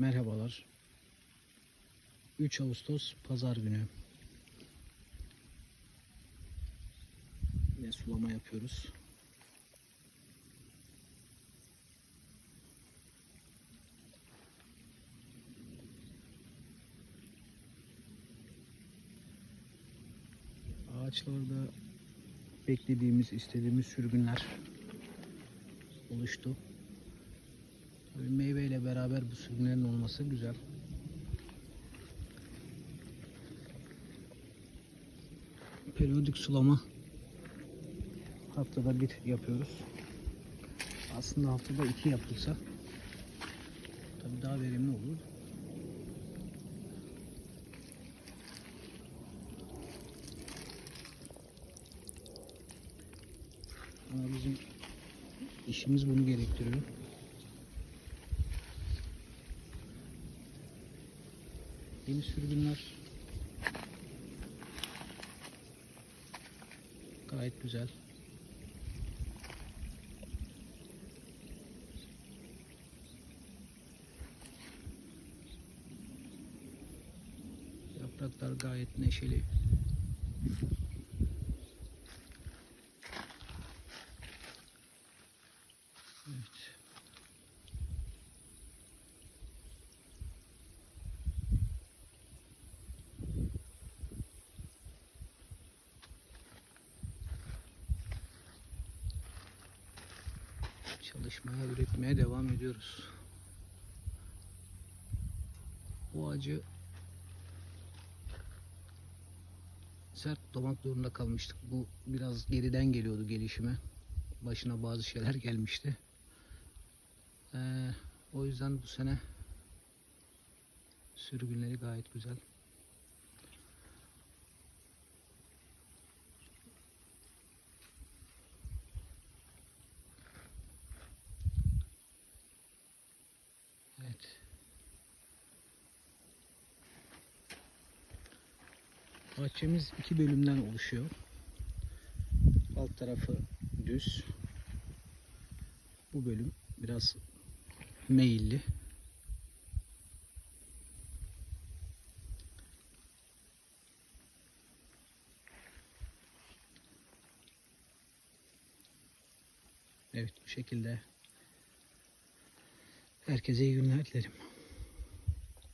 Merhabalar. 3 Ağustos Pazar günü. Yine sulama yapıyoruz. Ağaçlarda beklediğimiz, istediğimiz sürgünler oluştu. Tabii meyveyle beraber bu sürgünlerin olması güzel. Periyodik sulama haftada bir yapıyoruz. Aslında haftada iki yapılsa tabii daha verimli olur. Ama bizim işimiz bunu gerektiriyor. Yeni sürgünler gayet güzel. Yapraklar gayet neşeli. Evet. Çalışmaya, üretmeye devam ediyoruz. Bu ağacı sert tutamak zorunda kalmıştık. Bu biraz geriden geliyordu gelişime. Başına bazı şeyler gelmişti. Ee, o yüzden bu sene sürgünleri gayet güzel. Evet. Bahçemiz iki bölümden oluşuyor. Alt tarafı düz. Bu bölüm biraz meyilli. Evet bu şekilde. Herkese iyi günler dilerim.